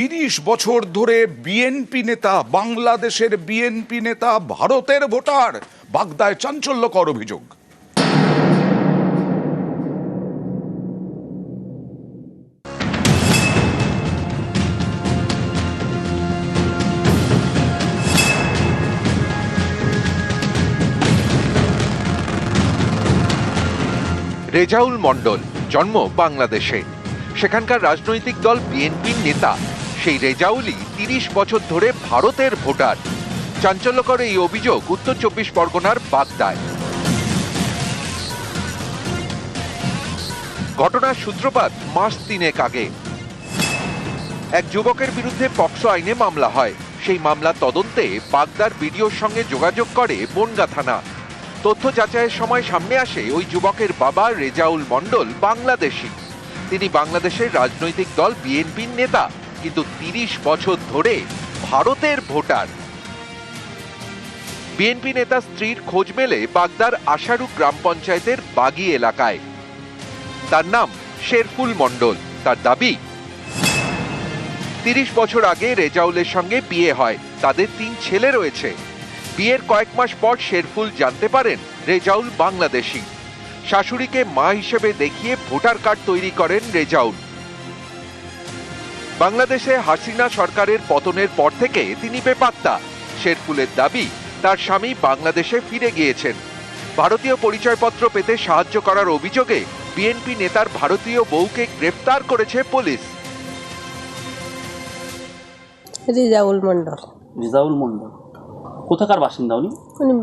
তিরিশ বছর ধরে বিএনপি নেতা, বাংলাদেশের বিএনপি নেতা, ভারতের ভোটার, বাগদায় চাঞ্চল্যকর অভিযোগ। রেজাউল মণ্ডল, জন্ম বাংলাদেশে। সেখানকার রাজনৈতিক দল বিএনপির নেতা। সেই রেজাউলি তিরিশ বছর ধরে ভারতের ভোটার। চাঞ্চল্যকর এই অভিযোগ উত্তর চব্বিশ পরগনার বাগদায়। ঘটনার সূত্রপাত মাস তিনেক আগে। এক যুবকের বিরুদ্ধে পক্সো আইনে মামলা হয়। সেই মামলা তদন্তে বাগদার বিডিওর সঙ্গে যোগাযোগ করে বনগা থানা। তথ্য যাচাইয়ের সময় সামনে আসে ওই যুবকের বাবা রেজাউল মণ্ডল বাংলাদেশী। তিনি বাংলাদেশের রাজনৈতিক দল বিএনপির নেতা। কিন্তু তিরিশ বছর ধরে ভারতের ভোটার। বিএনপি নেতা স্ত্রীর খোঁজ মেলে বাগদার আশারু গ্রাম পঞ্চায়েতের বাগি এলাকায়। তার নাম শেরফুল মণ্ডল। তার দাবি, তিরিশ বছর আগে রেজাউলের সঙ্গে বিয়ে হয়। তাদের তিন ছেলে রয়েছে। বিয়ের কয়েক মাস পর শেরফুল জানতে পারেন রেজাউল বাংলাদেশি। শাশুড়িকে মা হিসেবে দেখিয়ে ভোটার কার্ড তৈরি করেন রেজাউল। বাংলাদেশে হাসিনা সরকারের পতনের পর থেকে তিনি বেপাত্তা। শেরফুলের দাবি তার স্বামী বাংলাদেশে ফিরে গিয়েছেন। ভারতীয় পরিচয়পত্র পেতে সাহায্য করার অভিযোগে বিএনপি নেতার ভারতীয় বউকে গ্রেফতার করেছে পুলিশ। রিজাউল মণ্ডল। রিজাউল মন্ডল কোথাকার বাসিন্দা উনি? উনি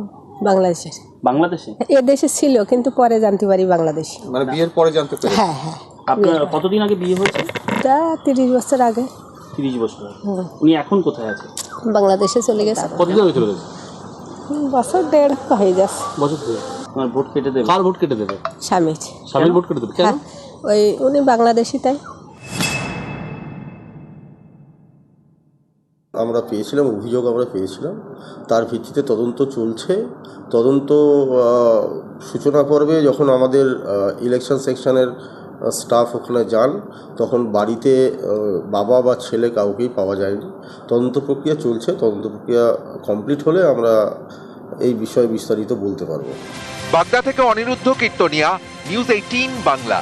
বাংলাদেশের। বাংলাদেশে? এ দেশে ছিল কিন্তু পরে জানতে পারি বাংলাদেশি। মানে বিয়ের পরে জানতে পারি হ্যাঁ হ্যাঁ। আপনার কতদিন আগে বিয়ে হয়েছে? তা তিরিশ বছর আগে। তিরিশ বছর উনি এখন কোথায় আছে বাংলাদেশে চলে গেছে। কতদিন আগে চলে গেছে বছর দেড় হয়ে যাচ্ছে বছর আমার ভোট কেটে দেবে। কার ভোট কেটে দেবে? স্বামীর। স্বামীর ভোট কেটে দেবে। কেন? হ্যাঁ। ওই উনি বাংলাদেশি তাই। আমরা পেয়েছিলাম অভিযোগ আমরা পেয়েছিলাম। তার ভিত্তিতে তদন্ত চলছে। তদন্ত সূচনা পর্বে যখন আমাদের ইলেকশন সেকশনের স্টাফ ওখানে যান, তখন বাড়িতে বাবা বা ছেলে কাউকেই পাওয়া যায়নি। তদন্ত প্রক্রিয়া চলছে, তদন্ত প্রক্রিয়া কমপ্লিট হলে আমরা এই বিষয়ে বিস্তারিত বলতে পারব। বাগদা থেকে অনিরুদ্ধ, কীর্তনিয়া নিউজ এইটিন বাংলা।